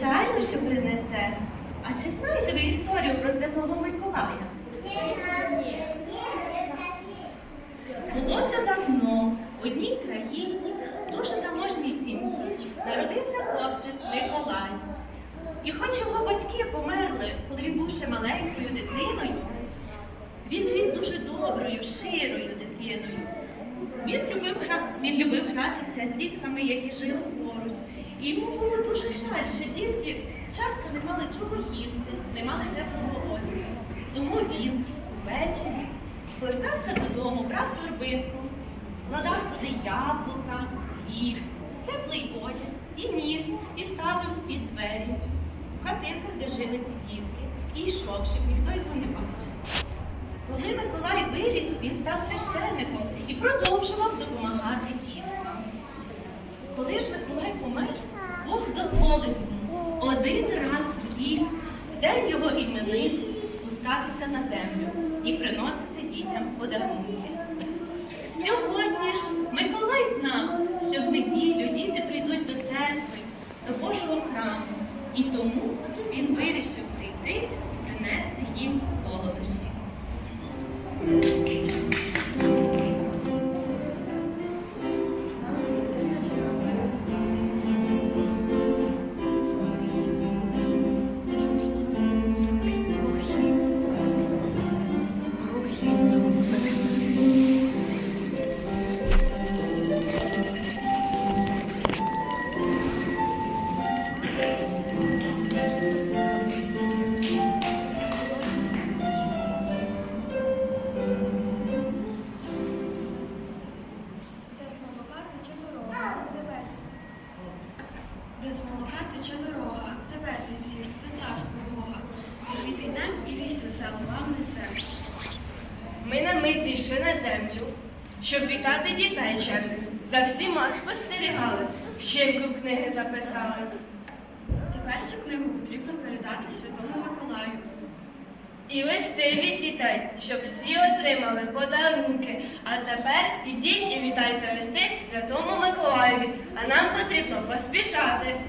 знали, що принесе. А чи знаєте ви історію про Святого Миколая? Було це давно в одній країні дуже заможній сім'ї народився хлопчик Миколай. І хоч його батьки померли, коли він був ще маленькою дитиною, він ріс дуже доброю, широю дитиною. Він любив, він любив гратися з дітками, які жили поруч. І йому було дуже жаль, що дітки часто не мали чого їсти, не мали теплого одягу. Тому він ввечері повертався додому, брав торбинку, складав туди яблука, хліб, теплий одяг і ніс, і ставив під двері в хатинках, де жили ці дітки, і йшов, щоб ніхто його не бачив. Коли Миколай виріс, він став священником і продовжував допомагати діткам. Коли ж Миколай помер, один раз в рік, в день його іменин, спускатися на землю і приносити дітям подарунки. Сьогодні ж Миколай знав, що в неділю діти прийдуть до церкви, до Божого храму, і тому він вирішив прийти і принести їм солодощі. Несе. Ми на мить зійшли на землю, щоб вітати дітей чемних. За всіма спостерігали, щенку книги записали. Тепер цю книгу потрібно передати Святому Миколаю. І листи від дітей, щоб всі отримали подарунки. А тепер ідіть і вітайте листи Святому Миколаєві, а нам потрібно поспішати.